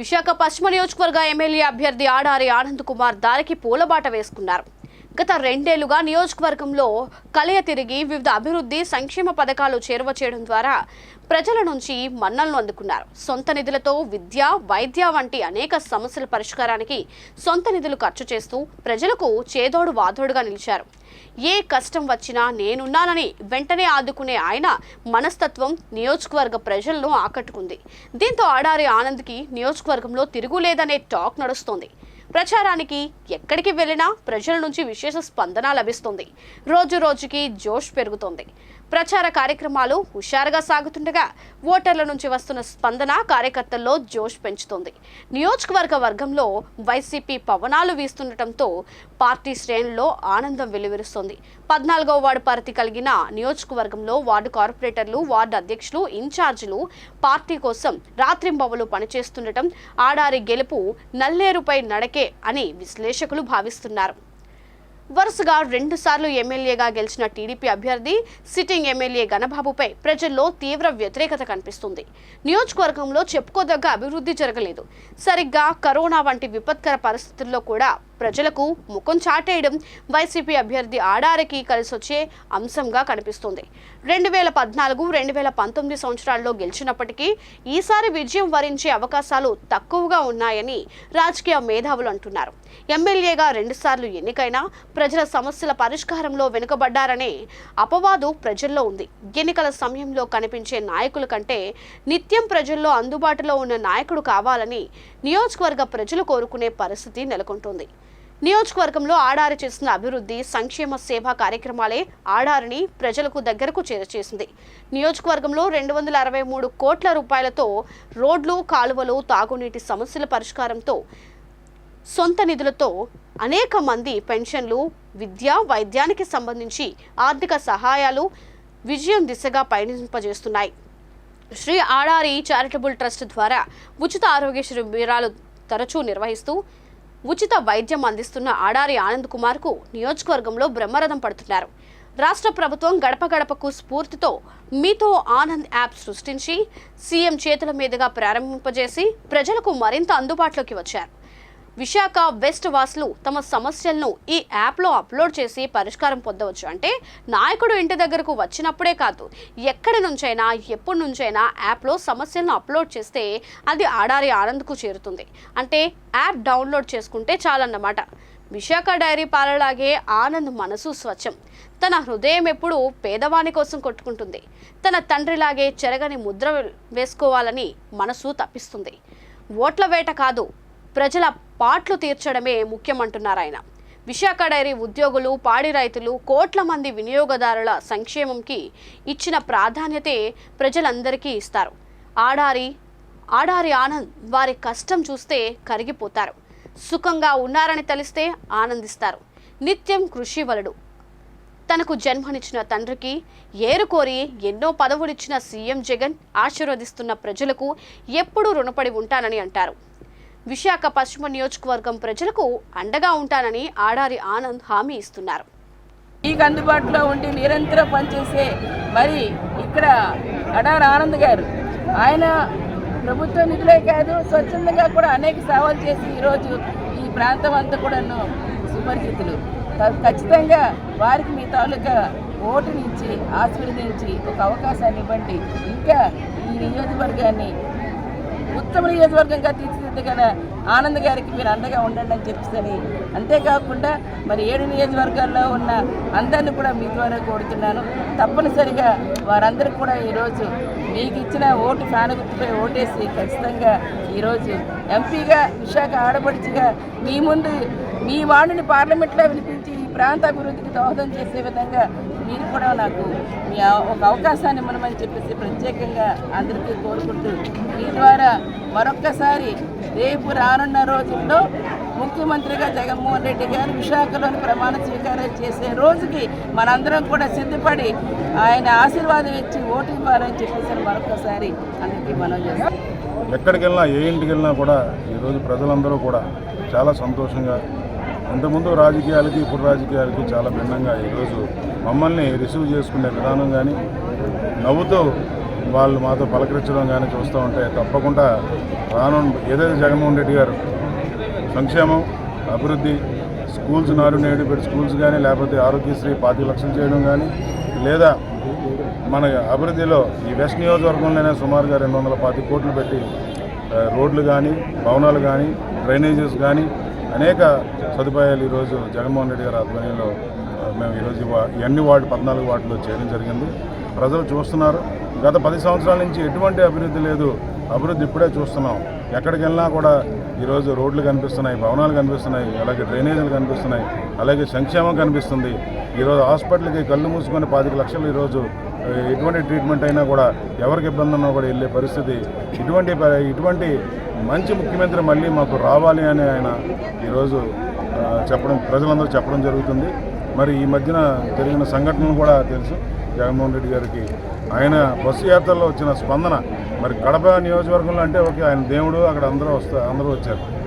విశాఖ పశ్చిమ నియోజకవర్గ ఎమ్మెల్యే అభ్యర్థి ఆడారి ఆనంద్ కుమార్ దారికి పూలబాట వేసుకున్నారు. గత రెండేళ్ళుగా నియోజకవర్గంలో కలయ తిరిగి వివిధ అభివృద్ధి సంక్షేమ పథకాలు చేరువ చేయడం ద్వారా ప్రజల నుంచి మన్నలను అందుకున్నారు. సొంత నిధులతో విద్య వైద్య వంటి అనేక సమస్యల పరిష్కారానికి సొంత నిధులు ఖర్చు చేస్తూ ప్రజలకు చేదోడు వాదోడుగా నిలిచారు. ఏ కష్టం వచ్చినా నేనున్నానని వెంటనే ఆదుకునే ఆయన మనస్తత్వం నియోజకవర్గ ప్రజలను ఆకట్టుకుంది. దీంతో ఆడారి ఆనంద్కి నియోజకవర్గంలో తిరుగులేదనే టాక్ నడుస్తోంది. ప్రచారానికి ఎక్కడికి వెళ్ళినా ప్రజల నుంచి విశేష స్పందన లభిస్తుంది. రోజు రోజుకి జోష్ పెరుగుతోంది. ప్రచార కార్యక్రమాలు హుషారుగా సాగుతుండగా ఓటర్ల నుంచి వస్తున్న స్పందన కార్యకర్తల్లో జోష్ పెంచుతోంది. నియోజకవర్గ వర్గంలో వైసీపీ పవనాలు వీస్తుండటంతో పార్టీ శ్రేణుల్లో ఆనందం వెలువరుస్తోంది. పద్నాలుగవ వార్డు పరిధి కలిగిన నియోజకవర్గంలో వార్డు కార్పొరేటర్లు వార్డు అధ్యక్షులు ఇన్ఛార్జీలు పార్టీ కోసం రాత్రింబవలు పనిచేస్తుండటం ఆడారి గెలుపు నల్లేరుపై నడకే అని విశ్లేషకులు భావిస్తున్నారు. వరుసగా రెండుసార్లు ఎమ్మెల్యేగా గెలిచిన టీడీపీ అభ్యర్థి సిట్టింగ్ ఎమ్మెల్యే గణబాబుపై ప్రజల్లో తీవ్ర వ్యతిరేకత కనిపిస్తుంది. నియోజకవర్గంలో చెప్పుకోదగ్గ అభివృద్ధి జరగలేదు. సరిగ్గా కరోనా వంటి విపత్కర పరిస్థితుల్లో కూడా ప్రజలకు ముఖం చాటేయడం వైసీపీ అభ్యర్థి ఆడారికి కలిసొచ్చే అంశంగా కనిపిస్తుంది. రెండు వేల పద్నాలుగు రెండు వేల పంతొమ్మిది సంవత్సరాల్లో గెలిచినప్పటికీ ఈసారి విజయం వరించే అవకాశాలు తక్కువగా ఉన్నాయని రాజకీయ మేధావులు అంటున్నారు. ఎమ్మెల్యేగా రెండుసార్లు ఎన్నికైనా ప్రజల సమస్యల పరిష్కారంలో వెనుకబడ్డారనే అపవాదు ప్రజల్లో ఉంది. ఎన్నికల సమయంలో కనిపించే నాయకుల కంటే నిత్యం ప్రజల్లో అందుబాటులో ఉన్న నాయకుడు కావాలని నియోజకవర్గ ప్రజలు కోరుకునే పరిస్థితి నెలకొంటుంది. నియోజకవర్గంలో ఆడారి చేసిన అభివృద్ధి సంక్షేమ సేవా కార్యక్రమాలే ఆడారిని ప్రజలకు దగ్గరకు చేరచేసింది. నియోజకవర్గంలో రెండు వందల అరవై మూడు కోట్ల రూపాయలతో రోడ్లు కాలువలు తాగునీటి సమస్యల పరిష్కారంతో సొంత నిధులతో అనేక మంది పెన్షన్లు విద్య వైద్యానికి సంబంధించి ఆర్థిక సహాయాలు విజయం దిశగా పయనింపజేస్తున్నాయి. శ్రీ ఆడారి చారిటబుల్ ట్రస్ట్ ద్వారా ఉచిత ఆరోగ్య శిబిరాలు తరచూ నిర్వహిస్తూ ఉచిత వైద్యం అందిస్తున్న ఆడారి ఆనంద్ కుమార్కు నియోజకవర్గంలో బ్రహ్మరథం పడుతున్నారు. రాష్ట్ర ప్రభుత్వం గడప గడపకు స్ఫూర్తితో మీతో ఆనంద్ యాప్ సృష్టించి సీఎం చేతుల మీదుగా ప్రారంభింపజేసి ప్రజలకు మరింత అందుబాటులోకి వచ్చారు. విశాఖ వెస్ట్ వాసులు తమ సమస్యలను ఈ యాప్లో అప్లోడ్ చేసి పరిష్కారం పొందవచ్చు. అంటే నాయకుడు ఇంటి దగ్గరకు వచ్చినప్పుడే కాదు ఎక్కడి నుంచైనా ఎప్పటి నుంచైనా యాప్లో సమస్యలను అప్లోడ్ చేస్తే అది ఆడారి ఆనంద్కు చేరుతుంది. అంటే యాప్ డౌన్లోడ్ చేసుకుంటే చాలన్నమాట. విశాఖ డైరీ పాలలాగే ఆనంద్ మనసు స్వచ్ఛం. తన హృదయం ఎప్పుడు పేదవాని కోసం కొట్టుకుంటుంది. తన తండ్రిలాగే చెరగని ముద్ర వేసుకోవాలని మనసు తప్పిస్తుంది. ఓట్ల వేట కాదు ప్రజల పాట్లు తీర్చడమే ముఖ్యమంటున్నారు ఆయన. విశాఖ డైరీ ఉద్యోగులు పాడి రైతులు కోట్ల మంది వినియోగదారుల సంక్షేమంకి ఇచ్చిన ప్రాధాన్యతే ప్రజలందరికీ ఇస్తారు. ఆడారి ఆడారి ఆనంద్ వారి కష్టం చూస్తే కరిగిపోతారు. సుఖంగా ఉన్నారని తెలిస్తే ఆనందిస్తారు. నిత్యం కృషి వలుడు. తనకు జన్మనిచ్చిన తండ్రికి ఏరుకోరి ఎన్నో పదవులిచ్చిన సీఎం జగన్ ఆశీర్వదిస్తున్న ప్రజలకు ఎప్పుడూ రుణపడి ఉంటానని అంటారు. విశాఖ పశ్చిమ నియోజకవర్గం ప్రజలకు అండగా ఉంటానని ఆడారి ఆనంద్ హామీ ఇస్తున్నారు. మీకు అందుబాటులో ఉండి నిరంతరం పనిచేసే మరి ఇక్కడ అడారి ఆనంద్ గారు. ఆయన ప్రభుత్వ నిధులే కాదు స్వచ్ఛందంగా కూడా అనేక సేవలు చేసి ఈరోజు ఈ ప్రాంతం అంతా కూడాను సుపరిచితులు. ఖచ్చితంగా వారికి మీ తాలూకా ఓటునిచ్చి ఆశీర్వదించి ఒక అవకాశాన్ని ఇవ్వండి. ఇంకా ఈ నియోజకవర్గాన్ని ఉత్తమ నియోజకవర్గంగా తీర్చిదిద్దగల ఆనంద్ గారికి మీరు అండగా ఉండండి అని చెప్పేసి అంతేకాకుండా మరి ఏడు నియోజకవర్గాల్లో ఉన్న అందరిని కూడా మీ ద్వారా కోరుతున్నాను. తప్పనిసరిగా వారందరికీ కూడా ఈరోజు మీకు ఇచ్చిన ఓటు ఫ్యాన్ గుర్తుపై ఓటేసి ఖచ్చితంగా ఈరోజు ఎంపీగా విశాఖ ఆడపడిచిగా మీ ముందు మీ వాణిని పార్లమెంట్లో వినిపించి ఈ ప్రాంత అభివృద్ధికి దోహదం చేసే విధంగా మీరు కూడా నాకు మీ ఒక అవకాశాన్ని ఇవ్వమని చెప్పేసి ప్రత్యేకంగా అందరికీ కోరుకుంటూ మీ ద్వారా మరొక్కసారి రేపు రానున్న రోజుల్లో ముఖ్యమంత్రిగా జగన్మోహన్ రెడ్డి గారు విశాఖలోని ప్రమాణ స్వీకారం చేసే రోజుకి మనందరం కూడా సిద్ధపడి ఆయన ఆశీర్వాదం ఇచ్చి ఓటు ఇవ్వాలని చెప్పేసి మరొకసారి అందరికీ మనం చేస్తాం. ఎక్కడికి వెళ్ళినా ఏ ఇంటికి వెళ్ళినా కూడా ఈరోజు ప్రజలందరూ కూడా చాలా సంతోషంగా ఇంతకుముందు రాజకీయాలకి ఇప్పుడు రాజకీయాలకి చాలా భిన్నంగా ఈరోజు మమ్మల్ని రిసీవ్ చేసుకునే విధానం కానీ నవ్వుతూ వాళ్ళు మాతో పలకరించడం కానీ చూస్తూ ఉంటే తప్పకుండా రానున్న ఏదైతే జగన్మోహన్ రెడ్డి గారు సంక్షేమం అభివృద్ధి స్కూల్స్ నాడు నేడు పెట్టి స్కూల్స్ కానీ లేకపోతే ఆరోగ్యశ్రీ పాతి లక్షలు చేయడం కానీ లేదా మన అభివృద్ధిలో ఈ వెస్ట్ నియోజకవర్గంలోనే సుమారుగా రెండు వందల పాతి కోట్లు పెట్టి రోడ్లు కానీ భవనాలు కానీ డ్రైనేజెస్ కానీ అనేక సదుపాయాలు ఈరోజు జగన్మోహన్ రెడ్డి గారి ఆధ్వర్యంలో మేము ఈరోజు ఎన్ని వార్డు పద్నాలుగు వార్డులో చేయడం జరిగింది. ప్రజలు చూస్తున్నారు. గత పది సంవత్సరాల నుంచి ఎటువంటి అభివృద్ధి లేదు. అభివృద్ధి ఇప్పుడే చూస్తున్నాం. ఎక్కడికి వెళ్ళినా కూడా ఈరోజు రోడ్లు కనిపిస్తున్నాయి భవనాలు కనిపిస్తున్నాయి అలాగే డ్రైనేజీలు కనిపిస్తున్నాయి అలాగే సంక్షేమం కనిపిస్తుంది. ఈరోజు హాస్పిటల్కి కళ్ళు మూసుకొని పాతిక లక్షలు ఈరోజు ఎటువంటి ట్రీట్మెంట్ అయినా కూడా ఎవరికి ఇబ్బంది ఉన్నా కూడా వెళ్ళే పరిస్థితి. ఇటువంటి ప- ఇటువంటి మంచి ముఖ్యమంత్రి మళ్ళీ మాకు రావాలి అని ఆయన ఈరోజు చెప్పడం ప్రజలందరూ చెప్పడం జరుగుతుంది. మరి ఈ మధ్యన జరిగిన సంఘటనలు కూడా తెలుసు. జగన్మోహన్ రెడ్డి గారికి ఆయన బస్సు యాత్రలో వచ్చిన స్పందన మరి కడప నియోజకవర్గంలో అంటే ఓకే ఆయన దేవుడు అక్కడ అందరూ వస్తారు అందరూ వచ్చారు.